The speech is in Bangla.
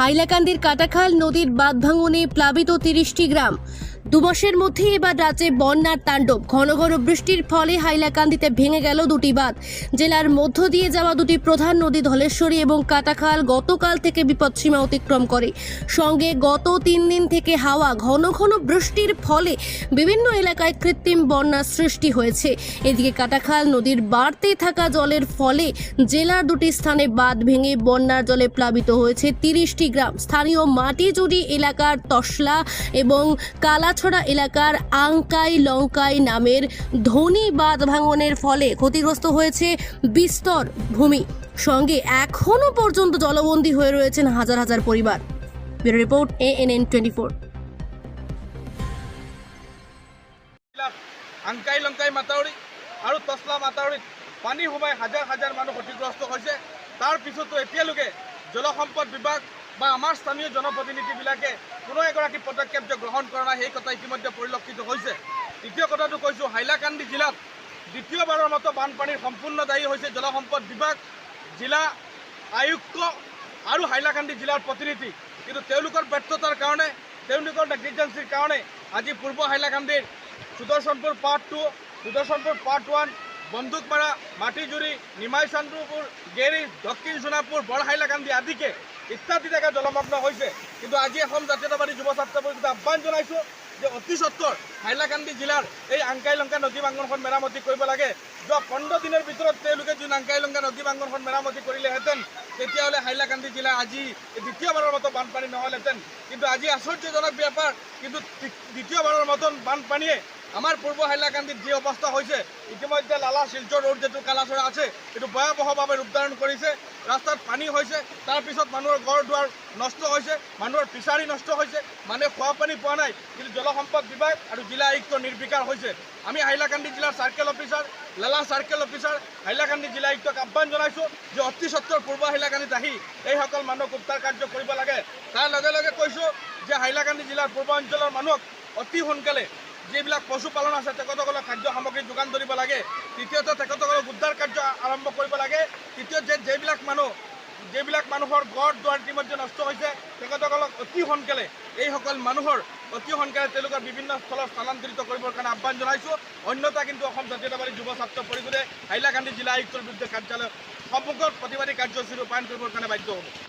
হাইলাকান্দির কাটাখাল নদীর বাঁধ ভাঙনে প্লাবিত তিরিশটি গ্রাম। দুমাসের মধ্যে এবার রাজ্যে বন্যার তাণ্ডব। ঘন ঘন বৃষ্টির ফলে হাইলাকান্দিতে ভেঙে গেল দুটি বাঁধ। জেলার মধ্য দিয়ে যাওয়া দুটি প্রধান নদী ধলেশ্বরী এবং কাটাখাল গতকাল থেকে বিপদসীমা অতিক্রম করে। সঙ্গে গত তিন দিন থেকে হাওয়া, ঘন ঘন বৃষ্টির ফলে বিভিন্ন এলাকায় কৃত্রিম বন্যার সৃষ্টি হয়েছে। এদিকে কাটাখাল নদীর বাড়তে থাকা জলের ফলে জেলার দুটি স্থানে বাঁধ ভেঙে বন্যার জলে প্লাবিত হয়েছে তিরিশটি গ্রাম। স্থানীয় মাটিজুড়ি এলাকার তসলা এবং কালাছড়া এলাকার আংকাই লঙ্কাই নামের ধনী বাঁধ ভাঙনের ফলে ক্ষতিগ্রস্ত হয়েছে বিস্তর ভূমি। সঙ্গে এখনও পর্যন্ত জলবন্দী হয়ে রয়েছেন হাজার হাজার পরিবার। Report, ANN twenty four. আংকাই লংকাই মাতাউৰি আৰু তছলা মাতাউৰিত পানী সোমাই হাজাৰ হাজাৰ মানুহ ক্ষতিগ্ৰস্ত হৈছে। তাৰ পিছতো এতিয়ালৈকে জলসম্পদ বিভাগ বা আমাৰ স্থানীয় জনপ্ৰতিনিধিবিলাকে কোনো এগৰাকী পদক্ষেপ যে গ্ৰহণ কৰা নাই, সেই কথা ইতিমধ্যে পৰিলক্ষিত হৈছে। দ্বিতীয় কথাটো কৈছোঁ, হাইলাকান্দি জিলাত দ্বিতীয়বাৰৰ মতো বানপানীৰ সম্পূৰ্ণ দায়ী হৈছে জলসম্পদ বিভাগ, জিলা আয়ুক্ত আৰু হাইলাকান্দি জিলাৰ প্ৰতিনিধি। কিন্তু তেওঁলোকৰ ব্যৰ্থতাৰ কাৰণে, তেওঁলোকৰ নেগলিজেঞ্চিৰ কাৰণে আজি পূৰ্ব হাইলাকান্দিৰ Sudarshanpur part two Sudarshanpur part one Bandukmara, Matijuri Nimai Chandupur Gary দক্ষিণ সোণাপুৰ বৰ হাইলাকান্দি আদিকে ইত্যাদি জেগা জলমগ্ন হৈছে। কিন্তু আজি অসম জাতীয়তাবাদী যুৱ ছাত্ৰ পৰিষদে আহ্বান জনাইছোঁ যে অতি সত্তৰ হাইলাকান্দি জিলাৰ এই আংকাই লংকা নদী বাংগনখন মেৰামতি কৰিব লাগে। যোৱা পোন্ধৰ দিনৰ ভিতৰত তেওঁলোকে যোন আংকাই লংকা নদী বাংগনখন মেৰামতি কৰিলেহেঁতেন, তেতিয়াহ'লে হাইলাকান্দি জিলা আজি দ্বিতীয়বাৰৰ মতো বানপানী নহ'লহেঁতেন। কিন্তু আজি আশ্চৰ্যজনক ব্যাপাৰ, কিন্তু দ্বি- দ্বিতীয়বাৰৰ মতন বানপানীয়ে আমাৰ পূৰ্ব হাইলাকান্দিত যি অৱস্থা হৈছে ইতিমধ্যে লালা শিলচৰ ৰোড যিটো কালাচৰা আছে এইটো ভয়াৱহভাৱে ৰূপধাৰণ কৰিছে ৰাস্তাত পানী হৈছে তাৰপিছত মানুহৰ ঘৰ দুৱাৰ নষ্ট হৈছে মানুহৰ ফিচাৰী নষ্ট হৈছে মানুহে খোৱা পানী পোৱা নাই, কিন্তু জলসম্পদ বিভাগ আৰু জিলা আয়ুক্ত নিৰ্বিকাৰ হৈছে। আমি হাইলাকান্দি জিলাৰ circle officer Lala circle officer Hailakandi জিলা আয়ুক্তক আহ্বান জনাইছোঁ যে অতি সত্তৰ পূৰ্ব হাইলাকান্দিত আহি এইসকল মানুহক উদ্ধাৰ কাৰ্য কৰিব লাগে। তাৰ লগে লগে যে হাইলাকান্দি জিলাৰ পূৰ্ব অঞ্চলৰ মানুহক অতি সোনকালে যিবিলাক পশুপালন আছে তেখেতসকলক খাদ্য সামগ্ৰী যোগান ধৰিব লাগে। তৃতীয়তে, তেখেতসকলক উদ্ধাৰ কাৰ্য আৰম্ভ কৰিব লাগে। তৃতীয় যে যিবিলাক মানুহ যিবিলাক মানুহৰ ঘৰ দুৱাৰ ইতিমধ্যে নষ্ট হৈছে, তেখেতসকলক অতি সোনকালে এইসকল মানুহৰ অতি সোনকালে তেওঁলোকৰ বিভিন্ন স্থলত স্থানান্তৰিত কৰিবৰ কাৰণে আহ্বান জনাইছোঁ। অন্যথা কিন্তু অসম জাতীয়তাবাদী যুৱ ছাত্ৰ পৰিষদে হাইলাকান্দি জিলা আয়ুক্তৰ বিৰুদ্ধে কাৰ্যালয় সন্মুখত প্ৰতিবাদী কাৰ্যসূচী ৰূপায়ণ কৰিবৰ কাৰণে বাধ্য হ'ব।